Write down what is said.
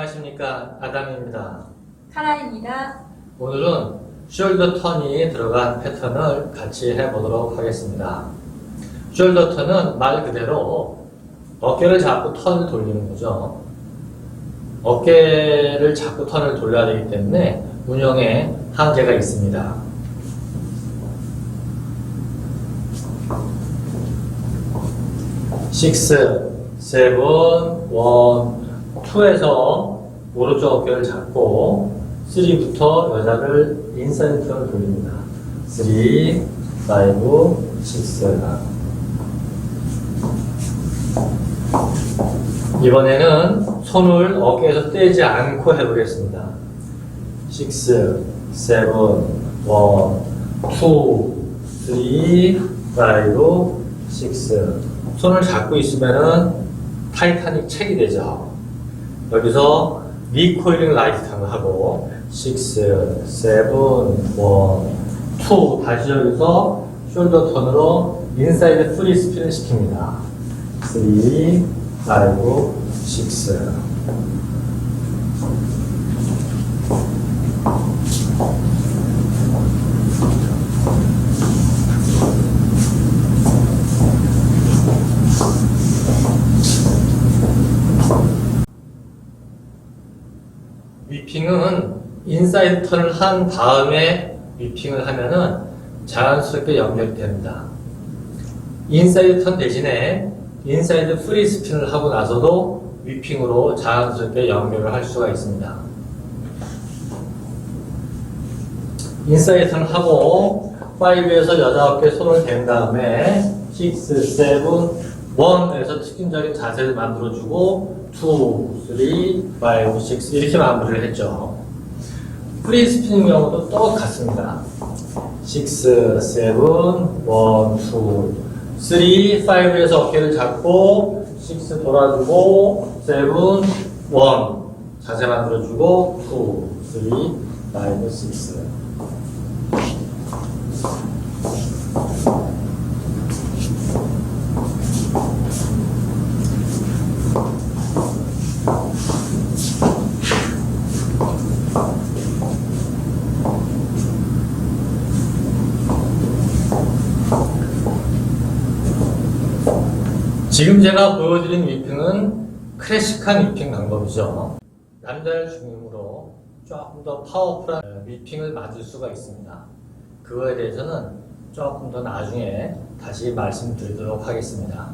안녕하십니까 아담입니다. 카라입니다. 오늘은 숄더 턴이 들어간 패턴을 같이 해보도록 하겠습니다. 숄더 턴은 말 그대로 어깨를 잡고 턴을 돌리는 거죠. 어깨를 잡고 턴을 돌려야 되기 때문에 운영에 한계가 있습니다. 식스, 세븐, 원, 투에서 오른쪽 어깨를 잡고 3부터 여자를 턴을 돌립니다. 3, 5, 6. 이번에는 손을 어깨에서 떼지 않고 해보겠습니다. 6, 7, 1, 2, 3, 5, 6. 손을 잡고 있으면은 타이타닉 책이 되죠. 여기서 리코일링 라이트 턴을 하고 6, 7, 1, 2 다시 여기서 숄더 턴으로 인사이드 프리 스핀을 시킵니다. 3, 5, 6 위핑은 인사이드 턴을 한 다음에 위핑을 하면은 자연스럽게 연결이 됩니다. 인사이드 턴 대신에 인사이드 프리 스핀을 하고 나서도 위핑으로 자연스럽게 연결을 할 수가 있습니다. 인사이드 턴 하고 5에서 여자 어깨 손을 댄 다음에 6, 7, 1에서 특징적인 자세를 만들어주고 2, 3, 5, 6 이렇게 마무리를 했죠. 프리 스피닝 경우도 똑같습니다. 6, 7, 1, 2, 3, 5에서 어깨를 잡고 6 돌아주고 7, 1 자세 만들어주고 2, 3, 5, 6 지금 제가 보여드린 위핑은 클래식한 위핑 방법이죠. 남자를 중심으로 조금 더 파워풀한 위핑을 맞을 수가 있습니다. 그거에 대해서는 조금 더 나중에 다시 말씀드리도록 하겠습니다.